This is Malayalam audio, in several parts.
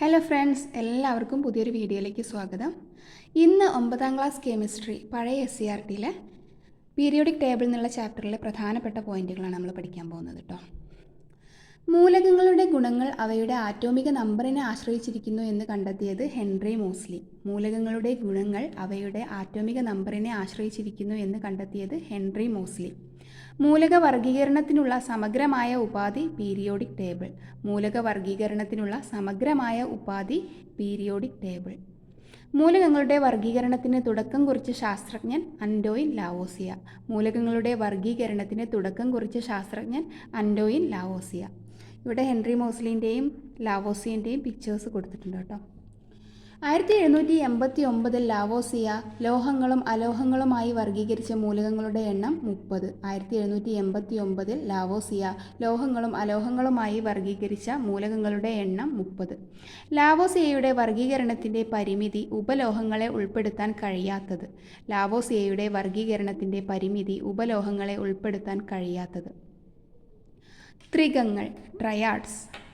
ഹലോ ഫ്രണ്ട്സ് എല്ലാവർക്കും പുതിയൊരു വീഡിയോയിലേക്ക് സ്വാഗതം. ഇന്ന് ഒമ്പതാം ക്ലാസ് കെമിസ്ട്രി പഴയ എസ് സി ആർ ടിയിലെ പീരിയോഡിക് ടേബിൾ എന്നുള്ള ചാപ്റ്ററിലെ പ്രധാനപ്പെട്ട പോയിന്റുകളാണ് നമ്മൾ പഠിക്കാൻ പോകുന്നത് കേട്ടോ മൂലകങ്ങളുടെ ഗുണങ്ങൾ അവയുടെ ആറ്റോമിക നമ്പറിനെ ആശ്രയിച്ചിരിക്കുന്നു എന്ന് കണ്ടെത്തിയത് ഹെൻറി മോസ്ലി. മൂലകങ്ങളുടെ ഗുണങ്ങൾ അവയുടെ ആറ്റോമിക നമ്പറിനെ ആശ്രയിച്ചിരിക്കുന്നു എന്ന് കണ്ടെത്തിയത് ഹെൻറി മോസ്ലി. മൂലക വർഗീകരണത്തിനുള്ള സമഗ്രമായ ഉപാധി പീരിയോഡിക് ടേബിൾ. മൂലക വർഗീകരണത്തിനുള്ള സമഗ്രമായ ഉപാധി പീരിയോഡിക് ടേബിൾ. മൂലകങ്ങളുടെ വർഗീകരണത്തിന് തുടക്കം കുറിച്ച ശാസ്ത്രജ്ഞൻ അൻഡോയിൻ ലാവോസിയ. മൂലകങ്ങളുടെ വർഗീകരണത്തിന് തുടക്കം കുറിച്ച ശാസ്ത്രജ്ഞൻ അൻഡോയിൻ ലാവോസിയ. ഇവിടെ ഹെൻറി മോസ്ലിന്റെയും ലാവോസിയന്റെയും പിക്ചേഴ്സ് കൊടുത്തിട്ടുണ്ട് കേട്ടോ. ആയിരത്തി എഴുന്നൂറ്റി എൺപത്തി ഒമ്പതിൽ ലാവോസിയ ലോഹങ്ങളും അലോഹങ്ങളുമായി വർഗീകരിച്ച മൂലകങ്ങളുടെ എണ്ണം മുപ്പത്. ആയിരത്തി എഴുന്നൂറ്റി എൺപത്തി ഒമ്പതിൽ ലാവോസിയ ലോഹങ്ങളും അലോഹങ്ങളുമായി വർഗീകരിച്ച മൂലകങ്ങളുടെ എണ്ണം മുപ്പത്. ലാവോസിയയുടെ വർഗീകരണത്തിന്റെ പരിമിതി ഉപലോഹങ്ങളെ ഉൾപ്പെടുത്താൻ കഴിയാത്തത്. ലാവോസിയയുടെ വർഗീകരണത്തിന്റെ പരിമിതി ഉപലോഹങ്ങളെ ഉൾപ്പെടുത്താൻ കഴിയാത്തത്. ത്രികങ്ങൾ ട്രയാഡ്സ്.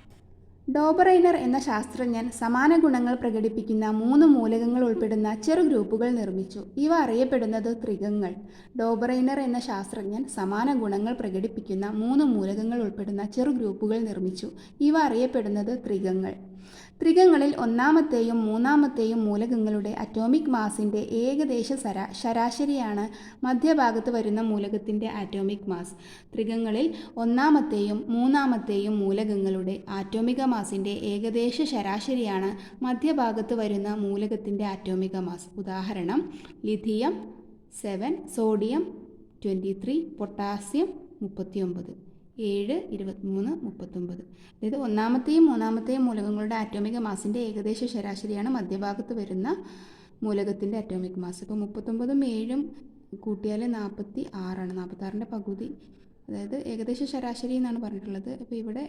ഡോബറൈനർ എന്ന ശാസ്ത്രജ്ഞൻ സമാന ഗുണങ്ങൾ പ്രകടിപ്പിക്കുന്ന മൂന്ന് മൂലകങ്ങൾ ഉൾപ്പെടുന്ന ചെറു ഗ്രൂപ്പുകൾ നിർമ്മിച്ചു. ഇവ അറിയപ്പെടുന്നത് ത്രികങ്ങൾ. ഡോബറൈനർ എന്ന ശാസ്ത്രജ്ഞൻ സമാന ഗുണങ്ങൾ പ്രകടിപ്പിക്കുന്ന മൂന്ന് മൂലകങ്ങൾ ഉൾപ്പെടുന്ന ചെറു ഗ്രൂപ്പുകൾ നിർമ്മിച്ചു. ഇവ അറിയപ്പെടുന്നത് ത്രികങ്ങൾ. ത്രികങ്ങളിൽ ഒന്നാമത്തെയും മൂന്നാമത്തെയും മൂലകങ്ങളുടെ അറ്റോമിക് മാസിന്റെ ഏകദേശ സരാ ശരാശരിയാണ് മധ്യഭാഗത്ത് വരുന്ന മൂലകത്തിന്റെ ആറ്റോമിക് മാസ് ത്രികങ്ങളിൽ ഒന്നാമത്തെയും മൂന്നാമത്തെയും മൂലകങ്ങളുടെ ആറ്റോമിക മാസിന്റെ ഏകദേശ ശരാശരിയാണ് മധ്യഭാഗത്ത് വരുന്ന മൂലകത്തിന്റെ ആറ്റോമിക മാസ് ഉദാഹരണം lithium seven sodium twenty three potassium മുപ്പത്തിയൊമ്പത്. ഏഴ് ഇരുപത്തിമൂന്ന് മുപ്പത്തൊമ്പത്. അതായത് ഒന്നാമത്തെയും മൂന്നാമത്തെയും മൂലകങ്ങളുടെ ആറ്റോമിക മാസിന്റെ ഏകദേശ ശരാശരിയാണ് മധ്യഭാഗത്ത് വരുന്ന മൂലകത്തിന്റെ അറ്റോമിക് മാസ് അപ്പോൾ മുപ്പത്തൊമ്പതും ഏഴും കൂട്ടിയാൽ നാൽപ്പത്തി ആറാണ് നാൽപ്പത്താറിന്റെ പകുതി. അതായത് ഏകദേശ ശരാശരി എന്നാണ് പറഞ്ഞിട്ടുള്ളത്. അപ്പോൾ ഇവിടെ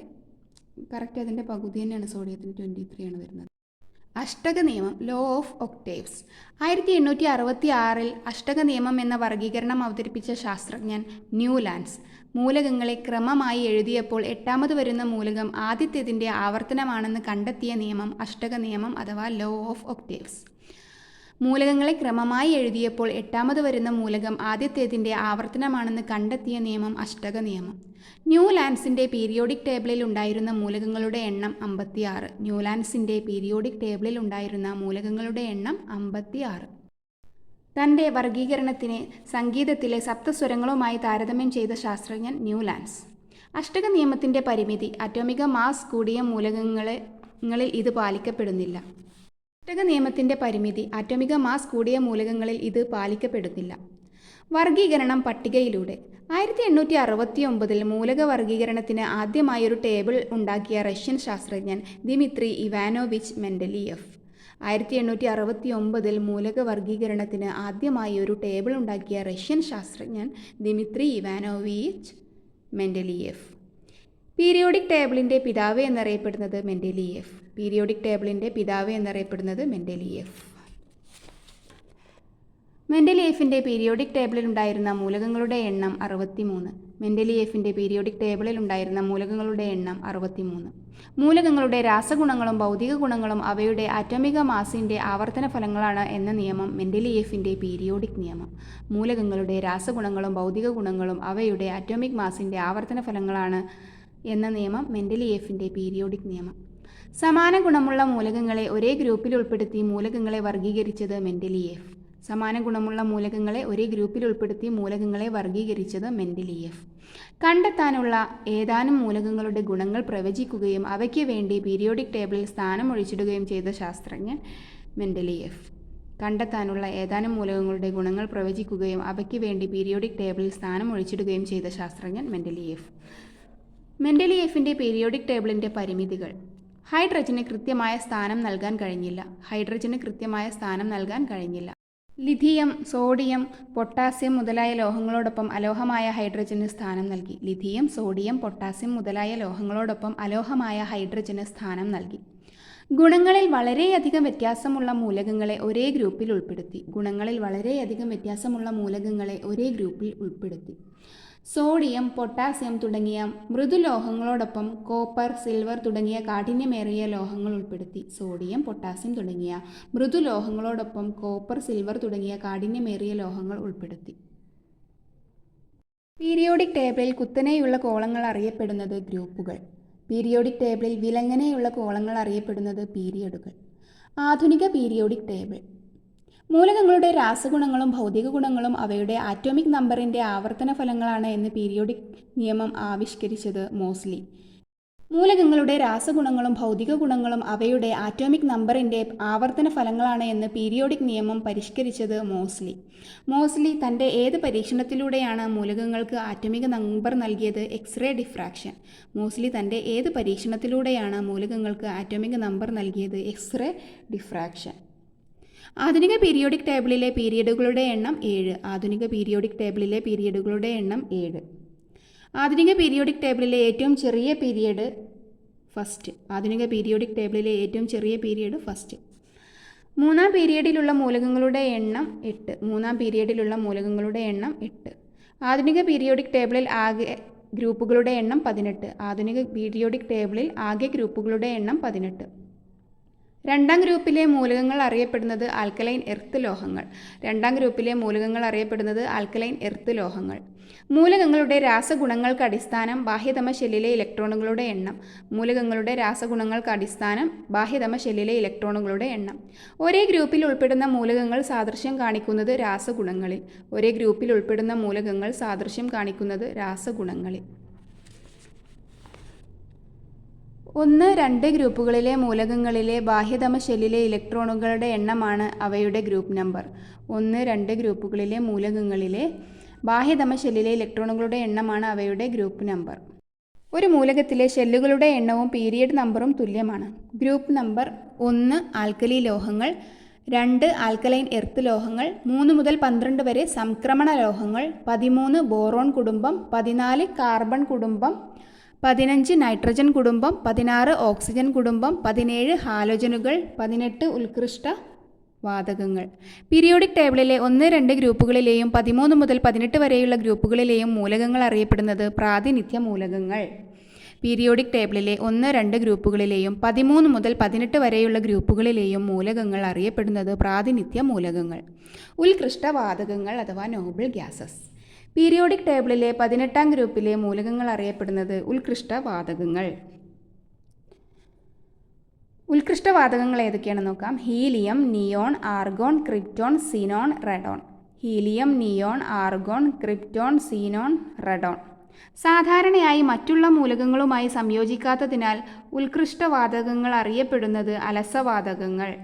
കറക്റ്റ് അതിന്റെ പകുതി തന്നെയാണ് സോഡിയത്തിന് ട്വന്റി ത്രീ ആണ് വരുന്നത്. അഷ്ടക നിയമം ലോ ഓഫ് ഒക്ടേവ്സ് ആയിരത്തി എണ്ണൂറ്റി അറുപത്തി ആറിൽ അഷ്ടക നിയമം എന്ന വർഗീകരണം അവതരിപ്പിച്ച ശാസ്ത്രജ്ഞൻ ന്യൂലാൻഡ്സ്. മൂലകങ്ങളെ ക്രമമായി എഴുതിയപ്പോൾ എട്ടാമത് വരുന്ന മൂലകം ആദ്യത്തേതിന്റെ ആവർത്തനമാണെന്ന് കണ്ടെത്തിയ നിയമം അഷ്ടക നിയമം അഥവാ ലോ ഓഫ് ഒക്ടേവ്സ് മൂലകങ്ങളെ ക്രമമായി എഴുതിയപ്പോൾ എട്ടാമത് വരുന്ന മൂലകം ആദ്യത്തേതിന്റെ ആവർത്തനമാണെന്ന് കണ്ടെത്തിയ നിയമം അഷ്ടക നിയമം. ന്യൂ ലാൻസിന്റെ പീരിയോഡിക് ടേബിളിൽ ഉണ്ടായിരുന്ന മൂലകങ്ങളുടെ എണ്ണം അമ്പത്തിയാറ്. ന്യൂലാൻഡ്സിന്റെ പീരിയോഡിക് ടേബിളിൽ ഉണ്ടായിരുന്ന മൂലകങ്ങളുടെ എണ്ണം അമ്പത്തിയാറ്. തന്റെ വർഗീകരണത്തിനെ സംഗീതത്തിലെ സപ്തസ്വരങ്ങളുമായി താരതമ്യം ചെയ്ത ശാസ്ത്രജ്ഞൻ ന്യൂ ലാൻസ്. അഷ്ടക നിയമത്തിന്റെ പരിമിതി അറ്റോമിക മാസ് കൂടിയ മൂലകങ്ങളിൽ ഇത് പാലിക്കപ്പെടുന്നില്ല. അഷ്ടക നിയമത്തിന്റെ പരിമിതി ആറ്റോമിക മാസ് കൂടിയ മൂലകങ്ങളിൽ ഇത് പാലിക്കപ്പെടുന്നില്ല. വർഗീകരണം പട്ടികയിലൂടെ. ആയിരത്തി എണ്ണൂറ്റി അറുപത്തി ഒമ്പതിൽ മൂലക വർഗീകരണത്തിന് ആദ്യമായൊരു ടേബിൾ ഉണ്ടാക്കിയ റഷ്യൻ ശാസ്ത്രജ്ഞൻ ദിമിത്രി ഇവാനോവിച്ച് മെൻഡലിയഫ്. ആയിരത്തി എണ്ണൂറ്റി അറുപത്തി ഒമ്പതിൽ മൂലക വർഗീകരണത്തിന് ആദ്യമായി ഒരു ടേബിൾ ഉണ്ടാക്കിയ റഷ്യൻ ശാസ്ത്രജ്ഞൻ ദിമിത്രി ഇവാനോവിച്ച് മെൻഡലിയഫ്. പീരിയോഡിക് ടേബിളിന്റെ പിതാവ് എന്നറിയപ്പെടുന്നത് മെൻഡലിയഫ്. പീരിയോഡിക് ടേബിളിന്റെ പിതാവ് എന്നറിയപ്പെടുന്നത് മെൻഡലിയഫ് മെൻഡലിയഫിന്റെ പീരിയോഡിക് ടേബിളിൽ ഉണ്ടായിരുന്ന മൂലകങ്ങളുടെ എണ്ണം അറുപത്തിമൂന്ന്. മെൻഡലിയഫിന്റെ പീരിയോഡിക് ടേബിളിൽ ഉണ്ടായിരുന്ന മൂലകങ്ങളുടെ എണ്ണം അറുപത്തിമൂന്ന്. മൂലകങ്ങളുടെ രാസഗുണങ്ങളും ഭൗതിക ഗുണങ്ങളും അവയുടെ ആറ്റോമിക മാസിന്റെ ആവർത്തന ഫലങ്ങളാണ് എന്ന നിയമം മെൻഡലിയഫിന്റെ പീരിയോഡിക് നിയമം. മൂലകങ്ങളുടെ രാസഗുണങ്ങളും ഭൗതിക ഗുണങ്ങളും അവയുടെ ആറ്റോമിക് മാസിന്റെ ആവർത്തന ഫലങ്ങളാണ് എന്ന നിയമം മെൻഡലിയഫിന്റെ പീരിയോഡിക് നിയമം. സമാന ഗുണമുള്ള മൂലകങ്ങളെ ഒരേ ഗ്രൂപ്പിൽ ഉൾപ്പെടുത്തി മൂലകങ്ങളെ വർഗീകരിച്ചത് മെൻഡലിയേഫ് സമാന ഗുണമുള്ള മൂലകങ്ങളെ ഒരേ ഗ്രൂപ്പിൽ ഉൾപ്പെടുത്തി മൂലകങ്ങളെ വർഗീകരിച്ചത് മെൻഡലിയേഫ് കണ്ടെത്താനുള്ള ഏതാനും മൂലകങ്ങളുടെ ഗുണങ്ങൾ പ്രവചിക്കുകയും അവയ്ക്ക് വേണ്ടി പീരിയോഡിക് ടേബിളിൽ സ്ഥാനം ഒഴിച്ചിടുകയും ചെയ്ത ശാസ്ത്രജ്ഞൻ മെൻഡലിയേഫ് കണ്ടെത്താനുള്ള ഏതാനും മൂലകങ്ങളുടെ ഗുണങ്ങൾ പ്രവചിക്കുകയും അവയ്ക്ക് വേണ്ടി പീരിയോഡിക് ടേബിളിൽ സ്ഥാനം ഒഴിച്ചിടുകയും ചെയ്ത ശാസ്ത്രജ്ഞൻ മെൻഡലിയേഫ് മെൻഡലിയേഫിന്റെ പീരിയോഡിക് ടേബിളിന്റെ പരിമിതികൾ. ഹൈഡ്രജന് കൃത്യമായ സ്ഥാനം നൽകാൻ കഴിഞ്ഞില്ല. ഹൈഡ്രജന് കൃത്യമായ സ്ഥാനം നൽകാൻ കഴിഞ്ഞില്ല. ലിഥിയം സോഡിയം പൊട്ടാസ്യം മുതലായ ലോഹങ്ങളോടൊപ്പം അലോഹമായ ഹൈഡ്രജന് സ്ഥാനം നൽകി. ലിഥിയം സോഡിയം പൊട്ടാസ്യം മുതലായ ലോഹങ്ങളോടൊപ്പം അലോഹമായ ഹൈഡ്രജന് സ്ഥാനം നൽകി. ഗുണങ്ങളിൽ വളരെയധികം വ്യത്യാസമുള്ള മൂലകങ്ങളെ ഒരേ ഗ്രൂപ്പിൽ ഉൾപ്പെടുത്തി. ഗുണങ്ങളിൽ വളരെയധികം വ്യത്യാസമുള്ള മൂലകങ്ങളെ ഒരേ ഗ്രൂപ്പിൽ ഉൾപ്പെടുത്തി. സോഡിയം പൊട്ടാസ്യം തുടങ്ങിയ മൃദുലോഹങ്ങളോടൊപ്പം കോപ്പർ സിൽവർ തുടങ്ങിയ കാഠിന്യമേറിയ ലോഹങ്ങൾ ഉൾപ്പെടുത്തി സോഡിയം പൊട്ടാസ്യം തുടങ്ങിയ മൃദുലോഹങ്ങളോടൊപ്പം കോപ്പർ സിൽവർ തുടങ്ങിയ കാഠിന്യമേറിയ ലോഹങ്ങൾ ഉൾപ്പെടുത്തി. പീരിയോഡിക് ടേബിളിൽ കുത്തനെയുള്ള കോളങ്ങൾ അറിയപ്പെടുന്നത് ഗ്രൂപ്പുകൾ. പീരിയോഡിക് ടേബിളിൽ വിലങ്ങനെയുള്ള കോളങ്ങൾ അറിയപ്പെടുന്നത് പീരിയഡുകൾ. ആധുനിക പീരിയോഡിക് ടേബിൾ. മൂലകങ്ങളുടെ രാസഗുണങ്ങളും ഭൗതിക ഗുണങ്ങളും അവയുടെ ആറ്റോമിക് നമ്പറിന്റെ ആവർത്തന ഫലങ്ങളാണ് എന്ന് പീരിയോഡിക് നിയമം ആവിഷ്കരിച്ചത് മോസ്ലി. മൂലകങ്ങളുടെ രാസഗുണങ്ങളും ഭൗതിക ഗുണങ്ങളും അവയുടെ ആറ്റോമിക് നമ്പറിന്റെ ആവർത്തന ഫലങ്ങളാണ് എന്ന് പീരിയോഡിക് നിയമം പരിഷ്കരിച്ചത് മോസ്ലി. മോസ്ലി തന്റെ ഏത് പരീക്ഷണത്തിലൂടെയാണ് മൂലകങ്ങൾക്ക് ആറ്റോമിക് നമ്പർ നൽകിയത്? എക്സ്റേ ഡിഫ്രാക്ഷൻ മോസ്ലി തന്റെ ഏത് പരീക്ഷണത്തിലൂടെയാണ് മൂലകങ്ങൾക്ക് ആറ്റോമിക് നമ്പർ നൽകിയത്? എക്സ്റേ ഡിഫ്രാക്ഷൻ ആധുനിക പീരിയോഡിക് ടേബിളിലെ പീരിയഡുകളുടെ എണ്ണം ഏഴ്. ആധുനിക പീരിയോഡിക് ടേബിളിലെ പീരിയഡുകളുടെ എണ്ണം ഏഴ്. ആധുനിക പീരിയോഡിക് ടേബിളിലെ ഏറ്റവും ചെറിയ പീരിയഡ് ഫസ്റ്റ് ആധുനിക പീരിയോഡിക് ടേബിളിലെ ഏറ്റവും ചെറിയ പീരിയഡ് ഫസ്റ്റ് മൂന്നാം പീരിയഡിലുള്ള മൂലകങ്ങളുടെ എണ്ണം എട്ട്. മൂന്നാം പീരിയഡിലുള്ള മൂലകങ്ങളുടെ എണ്ണം എട്ട്. ആധുനിക പീരിയോഡിക് ടേബിളിൽ ആകെ ഗ്രൂപ്പുകളുടെ എണ്ണം പതിനെട്ട്. ആധുനിക പീരിയോഡിക് ടേബിളിൽ ആകെ ഗ്രൂപ്പുകളുടെ എണ്ണം പതിനെട്ട്. രണ്ടാം ഗ്രൂപ്പിലെ മൂലകങ്ങൾ അറിയപ്പെടുന്നത് ആൽക്കലൈൻ എർത്ത് ലോഹങ്ങൾ. രണ്ടാം ഗ്രൂപ്പിലെ മൂലകങ്ങൾ അറിയപ്പെടുന്നത് ആൽക്കലൈൻ എർത്ത് ലോഹങ്ങൾ. മൂലകങ്ങളുടെ രാസഗുണങ്ങൾക്ക് അടിസ്ഥാനം ബാഹ്യതമ ഷെല്ലിലെ ഇലക്ട്രോണുകളുടെ എണ്ണം. മൂലകങ്ങളുടെ രാസഗുണങ്ങൾക്ക് അടിസ്ഥാനം ബാഹ്യതമ ഷെല്ലിലെ ഇലക്ട്രോണുകളുടെ എണ്ണം. ഒരേ ഗ്രൂപ്പിൽ ഉൾപ്പെടുന്ന മൂലകങ്ങൾ സാദൃശ്യം കാണിക്കുന്നത് രാസഗുണങ്ങളിൽ. ഒരേ ഗ്രൂപ്പിൽ ഉൾപ്പെടുന്ന മൂലകങ്ങൾ സാദൃശ്യം കാണിക്കുന്നത് രാസഗുണങ്ങളിൽ. ഒന്ന് രണ്ട് ഗ്രൂപ്പുകളിലെ മൂലകങ്ങളിലെ ബാഹ്യതമ ഷെല്ലിലെ ഇലക്ട്രോണുകളുടെ എണ്ണമാണ് അവയുടെ ഗ്രൂപ്പ് നമ്പർ. ഒന്ന് രണ്ട് ഗ്രൂപ്പുകളിലെ മൂലകങ്ങളിലെ ബാഹ്യതമ ഷെല്ലിലെ ഇലക്ട്രോണുകളുടെ എണ്ണമാണ് അവയുടെ ഗ്രൂപ്പ് നമ്പർ. ഒരു മൂലകത്തിലെ ഷെല്ലുകളുടെ എണ്ണവും പീരിയഡ് നമ്പറും തുല്യമാണ്. ഗ്രൂപ്പ് നമ്പർ ഒന്ന് ആൽക്കലി ലോഹങ്ങൾ രണ്ട് ആൽക്കലൈൻ എർത്ത് ലോഹങ്ങൾ മൂന്ന് മുതൽ പന്ത്രണ്ട് വരെ സംക്രമണ ലോഹങ്ങൾ പതിമൂന്ന് ബോറോൺ കുടുംബം പതിനാല് കാർബൺ കുടുംബം പതിനഞ്ച് നൈട്രജൻ കുടുംബം പതിനാറ് ഓക്സിജൻ കുടുംബം പതിനേഴ് ഹാലോജനുകൾ പതിനെട്ട് ഉത്കൃഷ്ട വാതകങ്ങൾ. പീരിയോഡിക് ടേബിളിലെ ഒന്ന് രണ്ട് ഗ്രൂപ്പുകളിലെയും പതിമൂന്ന് മുതൽ പതിനെട്ട് വരെയുള്ള ഗ്രൂപ്പുകളിലെയും മൂലകങ്ങൾ അറിയപ്പെടുന്നത് പ്രാതിനിധ്യ മൂലകങ്ങൾ. പീരിയോഡിക് ടേബിളിലെ ഒന്ന് രണ്ട് ഗ്രൂപ്പുകളിലെയും പതിമൂന്ന് മുതൽ പതിനെട്ട് വരെയുള്ള ഗ്രൂപ്പുകളിലെയും മൂലകങ്ങൾ അറിയപ്പെടുന്നത് പ്രാതിനിധ്യ മൂലകങ്ങൾ. ഉത്കൃഷ്ട വാതകങ്ങൾ അഥവാ നോബിൾ ഗ്യാസസ് പീരിയോഡിക് ടേബിളിലെ പതിനെട്ടാം ഗ്രൂപ്പിലെ മൂലകങ്ങൾ അറിയപ്പെടുന്നത് ഉത്കൃഷ്ട വാതകങ്ങൾ. ഉത്കൃഷ്ട വാതകങ്ങൾ ഏതൊക്കെയാണെന്ന് നോക്കാം. Helium neon argon krypton xenon radon. Helium neon argon krypton xenon radon. സാധാരണയായി മറ്റുള്ള മൂലകങ്ങളുമായി സംയോജിക്കാത്തതിനാൽ ഉത്കൃഷ്ട വാതകങ്ങൾ അറിയപ്പെടുന്നത് അലസവാതകങ്ങൾ.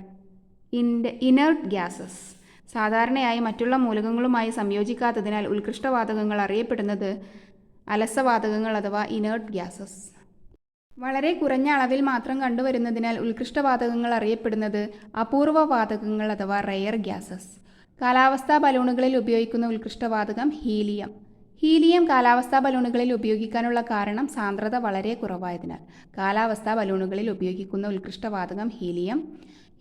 ഇൻഡ് ഇനർട്ട് ഗ്യാസസ്. സാധാരണയായി മറ്റുള്ള മൂലകങ്ങളുമായി സംയോജിക്കാത്തതിനാൽ ഉത്കൃഷ്ടവാതകങ്ങൾ അറിയപ്പെടുന്നത് അലസവാതകങ്ങൾ അഥവാ ഇനേർട്ട് ഗ്യാസസ് വളരെ കുറഞ്ഞ അളവിൽ മാത്രം കണ്ടുവരുന്നതിനാൽ ഉത്കൃഷ്ടവാതകങ്ങൾ അറിയപ്പെടുന്നത് അപൂർവവാതകങ്ങൾ അഥവാ റെയർ ഗ്യാസസ് കാലാവസ്ഥാ ബലൂണുകളിൽ ഉപയോഗിക്കുന്ന ഉത്കൃഷ്ടവാതകം ഹീലിയം. ഹീലിയം കാലാവസ്ഥാ ബലൂണുകളിൽ ഉപയോഗിക്കാനുള്ള കാരണം സാന്ദ്രത വളരെ കുറവായതിനാൽ കാലാവസ്ഥാ ബലൂണുകളിൽ ഉപയോഗിക്കുന്ന ഉത്കൃഷ്ടവാതകം ഹീലിയം.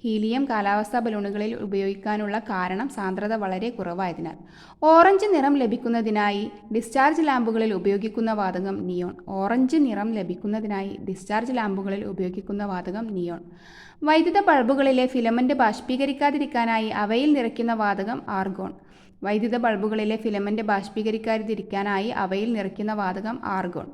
ഹീലിയം കാലാവസ്ഥാ ബലൂണുകളിൽ ഉപയോഗിക്കാനുള്ള കാരണം സാന്ദ്രത വളരെ കുറവായതിനാൽ. ഓറഞ്ച് നിറം ലഭിക്കുന്നതിനായി ഡിസ്ചാർജ് ലാമ്പുകളിൽ ഉപയോഗിക്കുന്ന വാതകം നിയോൺ. ഓറഞ്ച് നിറം ലഭിക്കുന്നതിനായി ഡിസ്ചാർജ് ലാമ്പുകളിൽ ഉപയോഗിക്കുന്ന വാതകം നിയോൺ. വൈദ്യുത ബൾബുകളിലെ ഫിലമെന്റ് ബാഷ്പീകരിക്കാതിരിക്കാനായി അവയിൽ നിറയ്ക്കുന്ന വാതകം ആർഗോൺ. വൈദ്യുത ബൾബുകളിലെ ഫിലമെന്റ് ബാഷ്പീകരിക്കാതിരിക്കാനായി അവയിൽ നിറയ്ക്കുന്ന വാതകം ആർഗോൺ.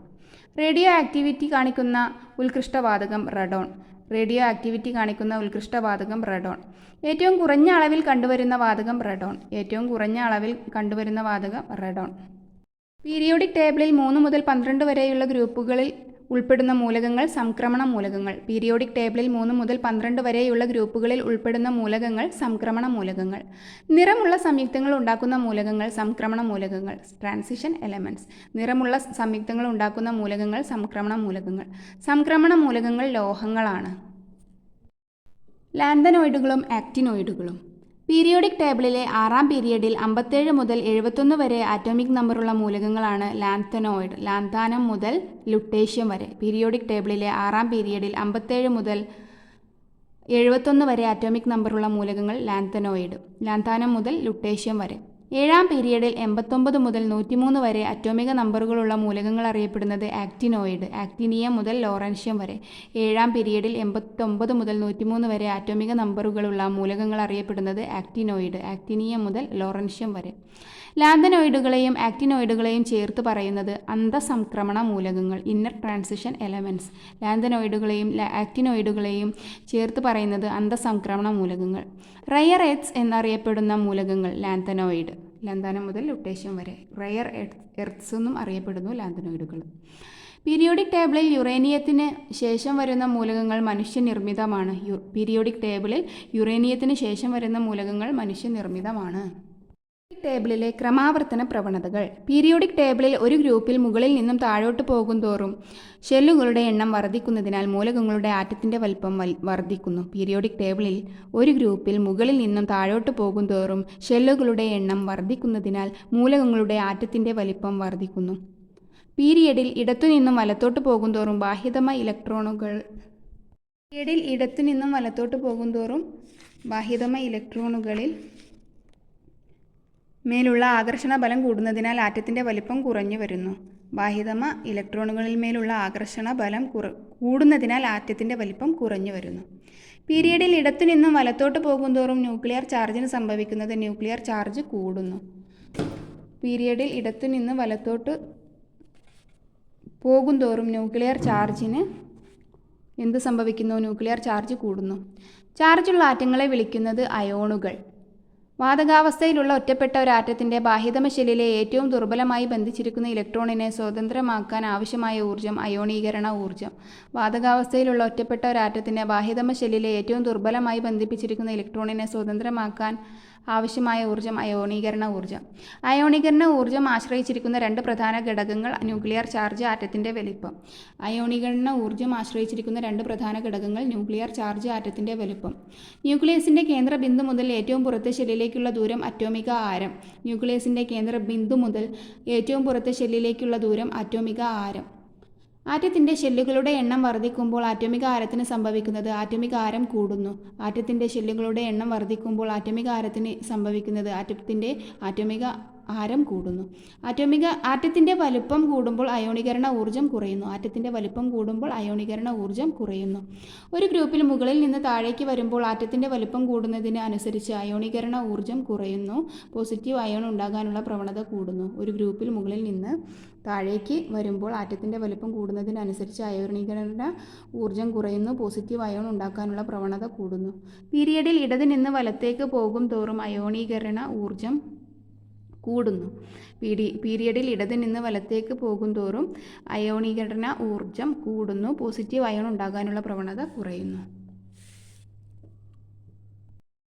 റേഡിയോ ആക്ടിവിറ്റി കാണിക്കുന്ന ഉത്കൃഷ്ടവാതകം റഡോൺ. റേഡിയോ ആക്ടിവിറ്റി കാണിക്കുന്ന ഉത്കൃഷ്ട വാതകം റെഡോൺ. ഏറ്റവും കുറഞ്ഞ അളവിൽ കണ്ടുവരുന്ന വാതകം റെഡോൺ. ഏറ്റവും കുറഞ്ഞ അളവിൽ കണ്ടുവരുന്ന വാതകം റെഡോൺ. പീരിയോഡിക് ടേബിളിൽ മൂന്ന് മുതൽ പന്ത്രണ്ട് വരെയുള്ള ഗ്രൂപ്പുകളിൽ ഉൾപ്പെടുന്ന മൂലകങ്ങൾ സംക്രമണ മൂലകങ്ങൾ. പീരിയോഡിക് ടേബിളിൽ മൂന്ന് മുതൽ പന്ത്രണ്ട് വരെയുള്ള ഗ്രൂപ്പുകളിൽ ഉൾപ്പെടുന്ന മൂലകങ്ങൾ സംക്രമണ മൂലകങ്ങൾ. നിറമുള്ള സംയുക്തങ്ങൾ ഉണ്ടാക്കുന്ന മൂലകങ്ങൾ സംക്രമണ മൂലകങ്ങൾ. ട്രാൻസിഷൻ എലമെന്റ്സ് നിറമുള്ള സംയുക്തങ്ങൾ ഉണ്ടാക്കുന്ന മൂലകങ്ങൾ സംക്രമണ മൂലകങ്ങൾ. സംക്രമണ മൂലകങ്ങൾ ലോഹങ്ങളാണ്. ലാന്തനോയിഡുകളും ആക്റ്റിനോയിഡുകളും. പീരിയോഡിക് ടേബിളിലെ ആറാം പീരിയഡിൽ അമ്പത്തേഴ് മുതൽ എഴുപത്തൊന്ന് വരെ ആറ്റോമിക് നമ്പറുള്ള മൂലകങ്ങളാണ് ലാന്തനോയിഡ് ലാന്താനം മുതൽ ലുട്ടേഷ്യം വരെ. പീരിയോഡിക് ടേബിളിലെ ആറാം പീരിയഡിൽ അമ്പത്തേഴ് മുതൽ എഴുപത്തൊന്ന് വരെ ആറ്റോമിക് നമ്പറുള്ള മൂലകങ്ങൾ ലാന്തനോയിഡ് ലാന്താനം മുതൽ ലുട്ടേഷ്യം വരെ. ഏഴാം പീരിയഡിൽ എൺപത്തൊമ്പത് മുതൽ നൂറ്റിമൂന്ന് വരെ അറ്റോമിക നമ്പറുകളുള്ള മൂലകങ്ങൾ അറിയപ്പെടുന്നത് ആക്ടിനോയിഡ് ആക്ടിനിയം മുതൽ ലോറൻഷ്യം വരെ. ഏഴാം പീരിയഡിൽ എൺപത്തൊമ്പത് മുതൽ നൂറ്റിമൂന്ന് വരെ അറ്റോമിക നമ്പറുകളുള്ള മൂലകങ്ങൾ അറിയപ്പെടുന്നത് ആക്ടിനോയിഡ് ആക്ടിനിയം മുതൽ ലോറൻഷ്യം വരെ. ലാന്തനോയിഡുകളെയും ആക്റ്റിനോയിഡുകളെയും ചേർത്ത് പറയുന്നത് അന്തസംക്രമണ മൂലകങ്ങൾ ഇന്നർ ട്രാൻസിഷൻ എലമെന്റ്സ് ലാന്തനോയിഡുകളെയും ആക്റ്റിനോയിഡുകളെയും ചേർത്ത് പറയുന്നത് അന്തസംക്രമണ മൂലകങ്ങൾ. റയർ എർത്ത് എന്നറിയപ്പെടുന്ന മൂലകങ്ങൾ ലാന്തനോയിഡ്. ലാന്താനം മുതൽ ലുട്ടേഷ്യം വരെ. റയർ എർത്ത്സ് എന്നും അറിയപ്പെടുന്നു ലാന്തനോയിഡുകൾ. പീരിയോഡിക് ടേബിളിൽ യുറേനിയത്തിന് ശേഷം വരുന്ന മൂലകങ്ങൾ മനുഷ്യനിർമ്മിതമാണ്. പീരിയോഡിക് ടേബിളിൽ യുറേനിയത്തിന് ശേഷം വരുന്ന മൂലകങ്ങൾ മനുഷ്യനിർമ്മിതമാണ്. ടേബിളിലെ ക്രമാവർത്തന പ്രവണതകൾ. പീരിയോഡിക് ടേബിളിൽ ഒരു ഗ്രൂപ്പിൽ മുകളിൽ നിന്നും താഴോട്ട് പോകുന്തോറും ഷെല്ലുകളുടെ എണ്ണം വർദ്ധിക്കുന്നതിനാൽ മൂലകങ്ങളുടെ ആറ്റത്തിന്റെ വലിപ്പം വർദ്ധിക്കുന്നു. പീരിയോഡിക് ടേബിളിൽ ഒരു ഗ്രൂപ്പിൽ മുകളിൽ നിന്നും താഴോട്ട് പോകുന്തോറും ഷെല്ലുകളുടെ എണ്ണം വർദ്ധിക്കുന്നതിനാൽ മൂലകങ്ങളുടെ ആറ്റത്തിന്റെ വലിപ്പം വർദ്ധിക്കുന്നു. പീരിയഡിൽ ഇടത്തുനിന്നും വലത്തോട്ട് പോകുന്തോറും ബാഹ്യതമ ഇലക്ട്രോണുകൾ പീരിയഡിൽ ഇടത്തുനിന്നും വലത്തോട്ട് പോകുന്തോറും ബാഹ്യതമ ഇലക്ട്രോണുകളിൽ മേലുള്ള ആകർഷണ ബലം കൂടുന്നതിനാൽ ആറ്റത്തിന്റെ വലിപ്പം കുറഞ്ഞു വരുന്നു. ബാഹ്യതമ ഇലക്ട്രോണുകളിൽ മേലുള്ള ആകർഷണ ബലം കുറ കൂടുന്നതിനാൽ ആറ്റത്തിന്റെ വലിപ്പം കുറഞ്ഞു വരുന്നു. പീരിയഡിൽ ഇടത്തുനിന്നും വലത്തോട്ട് പോകുന്തോറും ന്യൂക്ലിയർ ചാർജിന് സംഭവിക്കുന്നത് ന്യൂക്ലിയർ ചാർജ് കൂടുന്നു. പീരിയഡിൽ ഇടത്തുനിന്ന് വലത്തോട്ട് പോകുന്തോറും ന്യൂക്ലിയർ ചാർജിന് എന്ത് സംഭവിക്കുന്നു? ന്യൂക്ലിയർ ചാർജ് കൂടുന്നു. ചാർജുള്ള ആറ്റങ്ങളെ വിളിക്കുന്നത് അയോണുകൾ. വാതകാവസ്ഥയിലുള്ള ഒറ്റപ്പെട്ട ഒരു ആറ്റത്തിന്റെ ബാഹ്യതമ ഷെല്ലിലെ ഏറ്റവും ദുർബലമായി ബന്ധിച്ചിരിക്കുന്ന ഇലക്ട്രോണിനെ സ്വതന്ത്രമാക്കാൻ ആവശ്യമായ ഊർജം അയോണീകരണ ഊർജം. വാതകാവസ്ഥയിലുള്ള ഒറ്റപ്പെട്ട ഒരു ആറ്റത്തിന്റെ ബാഹ്യതമ ഷെല്ലിലെ ഏറ്റവും ദുർബലമായി ബന്ധിപ്പിച്ചിരിക്കുന്ന ഇലക്ട്രോണിനെ സ്വതന്ത്രമാക്കാൻ ആവശ്യമായ ഊർജം അയോണീകരണ ഊർജം. അയോണീകരണ ഊർജം ആശ്രയിച്ചിരിക്കുന്ന രണ്ട് പ്രധാന ഘടകങ്ങൾ ന്യൂക്ലിയർ ചാർജ് ആറ്റത്തിന്റെ വലിപ്പം. അയോണീകരണ ഊർജം ആശ്രയിച്ചിരിക്കുന്ന രണ്ട് പ്രധാന ഘടകങ്ങൾ ന്യൂക്ലിയർ ചാർജ് ആറ്റത്തിന്റെ വലിപ്പം. ന്യൂക്ലിയസിന്റെ കേന്ദ്ര ബിന്ദു മുതൽ ഏറ്റവും പുറത്തെ ഷെല്ലിലേക്കുള്ള ദൂരം അറ്റോമിക ആരം. ന്യൂക്ലിയസിന്റെ കേന്ദ്ര ബിന്ദു മുതൽ ഏറ്റവും പുറത്തെ ഷെല്ലിലേക്കുള്ള ദൂരം അറ്റോമിക ആരം. ആറ്റത്തിന്റെ ഷെല്ലുകളുടെ എണ്ണം വർദ്ധിക്കുമ്പോൾ ആറ്റമിക ആരത്തിന് സംഭവിക്കുന്നത് ആറ്റമിക ആരം കൂടുന്നു. ആറ്റത്തിന്റെ ഷെല്ലുകളുടെ എണ്ണം വർദ്ധിക്കുമ്പോൾ ആറ്റമിക ആരത്തിന് സംഭവിക്കുന്നത് ആറ്റത്തിന്റെ ആറ്റമിക ആരം കൂടുന്നു. ആറ്റോമിക ആറ്റത്തിന്റെ വലുപ്പം കൂടുമ്പോൾ അയോണീകരണ ഊർജം കുറയുന്നു. ആറ്റത്തിന്റെ വലുപ്പം കൂടുമ്പോൾ അയോണീകരണ ഊർജം കുറയുന്നു. ഒരു ഗ്രൂപ്പിൽ മുകളിൽ നിന്ന് താഴേക്ക് വരുമ്പോൾ ആറ്റത്തിന്റെ വലുപ്പം കൂടുന്നതിന് അനുസരിച്ച് അയോണീകരണ ഊർജം കുറയുന്നു. പോസിറ്റീവ് അയോൺ ഉണ്ടാകാനുള്ള പ്രവണത കൂടുന്നു. ഒരു ഗ്രൂപ്പിൽ മുകളിൽ നിന്ന് താഴേക്ക് വരുമ്പോൾ ആറ്റത്തിന്റെ വലുപ്പം കൂടുന്നതിനനുസരിച്ച് അയോണീകരണ ഊർജം കുറയുന്നു. പോസിറ്റീവ് അയോൺ ഉണ്ടാക്കാനുള്ള പ്രവണത കൂടുന്നു. പീരിയഡിൽ ഇടത് നിന്ന് വലത്തേക്ക് പോകും തോറും അയോണീകരണ ഊർജം കൂടുന്നു. പീഡി പീരിയഡിൽ ഇടത് നിന്ന് വലത്തേക്ക് പോകുന്തോറും അയോണീകരണ ഊർജം കൂടുന്നു. പോസിറ്റീവ് അയോൺ ഉണ്ടാകാനുള്ള പ്രവണത കുറയുന്നു.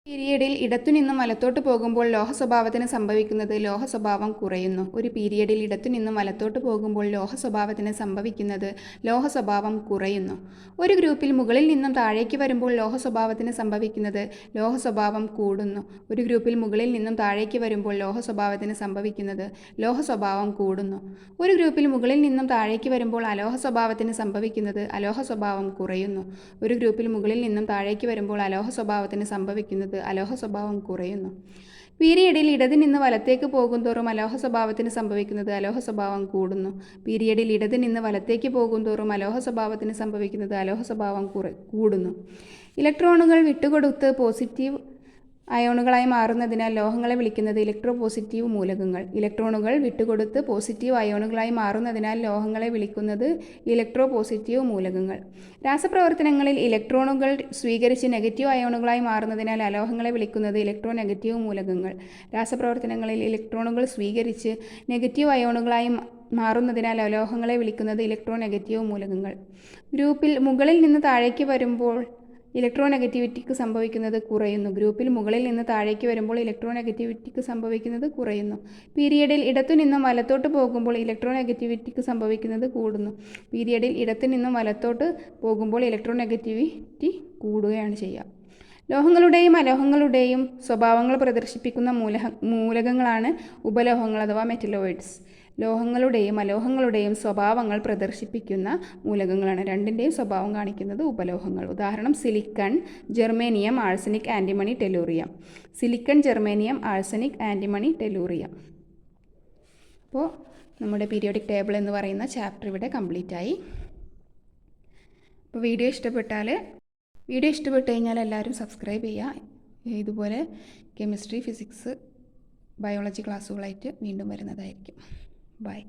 പീരിയഡിൽ ഇടത്തുനിന്നും വലത്തോട്ട് പോകുമ്പോൾ ലോഹ സ്വഭാവത്തിന് സംഭവിക്കുന്നത് ലോഹ സ്വഭാവം കുറയുന്നു. ഒരു പീരിയഡിൽ ഇടത്തുനിന്നും വലത്തോട്ട് പോകുമ്പോൾ ലോഹ സ്വഭാവത്തിന് സംഭവിക്കുന്നത് ലോഹ സ്വഭാവം കുറയുന്നു. ഒരു ഗ്രൂപ്പിൽ മുകളിൽ നിന്നും താഴേക്ക് വരുമ്പോൾ ലോഹ സ്വഭാവത്തിന് സംഭവിക്കുന്നത് ലോഹ സ്വഭാവം കൂടുന്നു. ഒരു ഗ്രൂപ്പിൽ മുകളിൽ നിന്നും താഴേക്ക് വരുമ്പോൾ ലോഹ സ്വഭാവത്തിന് സംഭവിക്കുന്നത് ലോഹ സ്വഭാവം കൂടുന്നു. ഒരു ഗ്രൂപ്പിൽ മുകളിൽ നിന്നും താഴേക്ക് വരുമ്പോൾ അലോഹ സ്വഭാവത്തിന് സംഭവിക്കുന്നത് അലോഹ സ്വഭാവം കുറയുന്നു. ഒരു ഗ്രൂപ്പിൽ മുകളിൽ നിന്നും താഴേക്ക് വരുമ്പോൾ അലോഹ സ്വഭാവത്തിന് സംഭവിക്കുന്നത് അലോഹ സ്വഭാവം കുറയുന്നു. പീരിയഡിൽ ഇടത് നിന്ന് വലത്തേക്ക് പോകുന്തോറും അലോഹ സ്വഭാവത്തിന് സംഭവിക്കുന്നത് അലോഹ സ്വഭാവം കൂടുന്നു. പീരിയഡിൽ ഇടത് നിന്ന് വലത്തേക്ക് പോകുന്തോറും അലോഹ സ്വഭാവത്തിന് സംഭവിക്കുന്നത് അലോഹ സ്വഭാവം കൂടുന്നു. ഇലക്ട്രോണുകൾ വിട്ടുകൊടുത്ത് പോസിറ്റീവ് അയോണുകളായി മാറുന്നതിനാൽ ലോഹങ്ങളെ വിളിക്കുന്നത് ഇലക്ട്രോ പോസിറ്റീവ് മൂലകങ്ങൾ. ഇലക്ട്രോണുകൾ വിട്ടുകൊടുത്ത് പോസിറ്റീവ് അയോണുകളായി മാറുന്നതിനാൽ ലോഹങ്ങളെ വിളിക്കുന്നത് ഇലക്ട്രോ പോസിറ്റീവ് മൂലകങ്ങൾ. രാസപ്രവർത്തനങ്ങളിൽ ഇലക്ട്രോണുകൾ സ്വീകരിച്ച് നെഗറ്റീവ് അയോണുകളായി മാറുന്നതിനാൽ അലോഹങ്ങളെ വിളിക്കുന്നത് ഇലക്ട്രോ നെഗറ്റീവ് മൂലകങ്ങൾ. രാസപ്രവർത്തനങ്ങളിൽ ഇലക്ട്രോണുകൾ സ്വീകരിച്ച് നെഗറ്റീവ് അയോണുകളായി മാറുന്നതിനാൽ അലോഹങ്ങളെ വിളിക്കുന്നത് ഇലക്ട്രോ നെഗറ്റീവ് മൂലകങ്ങൾ. ഗ്രൂപ്പിൽ മുകളിൽ നിന്ന് താഴേക്ക് വരുമ്പോൾ ഇലക്ട്രോ നെഗറ്റിവിറ്റിക്ക് സംഭവിക്കുന്നത് കുറയുന്നു. ഗ്രൂപ്പിൽ മുകളിൽ നിന്ന് താഴേക്ക് വരുമ്പോൾ ഇലക്ട്രോ നെഗറ്റിവിറ്റിക്ക് സംഭവിക്കുന്നത് കുറയുന്നു. പീരിയഡിൽ ഇടത്തു നിന്നും വലത്തോട്ട് പോകുമ്പോൾ ഇലക്ട്രോ നെഗറ്റിവിറ്റിക്ക് സംഭവിക്കുന്നത് കൂടുന്നു. പീരിയഡിൽ ഇടത്തു നിന്നും വലത്തോട്ട് പോകുമ്പോൾ ഇലക്ട്രോ നെഗറ്റിവിറ്റി കൂടുകയാണ് ചെയ്യുക. ലോഹങ്ങളുടെയും അലോഹങ്ങളുടെയും സ്വഭാവങ്ങൾ പ്രദർശിപ്പിക്കുന്ന മൂലക മൂലകങ്ങളാണ് ഉപലോഹങ്ങൾ അഥവാ മെറ്റലോയിഡ്സ് ലോഹങ്ങളുടെയും അലോഹങ്ങളുടെയും സ്വഭാവങ്ങൾ പ്രദർശിപ്പിക്കുന്ന മൂലകങ്ങളാണ്. രണ്ടിന്റെയും സ്വഭാവം കാണിക്കുന്നത് ഉപലോഹങ്ങൾ. ഉദാഹരണം silicon germanium arsenic antimony tellurium. Silicon germanium arsenic antimony tellurium. അപ്പോൾ നമ്മുടെ പീരിയോഡിക് ടേബിൾ എന്ന് പറയുന്ന ചാപ്റ്റർ ഇവിടെ കംപ്ലീറ്റ് ആയി അപ്പോൾ വീഡിയോ ഇഷ്ടപ്പെട്ടാൽ വീഡിയോ ഇഷ്ടപ്പെട്ട് കഴിഞ്ഞാൽ എല്ലാവരും സബ്സ്ക്രൈബ് ചെയ്യുക. ഇതുപോലെ കെമിസ്ട്രി ഫിസിക്സ് ബയോളജി ക്ലാസ്സുകളായിട്ട് വീണ്ടും വരുന്നതായിരിക്കും. Bye.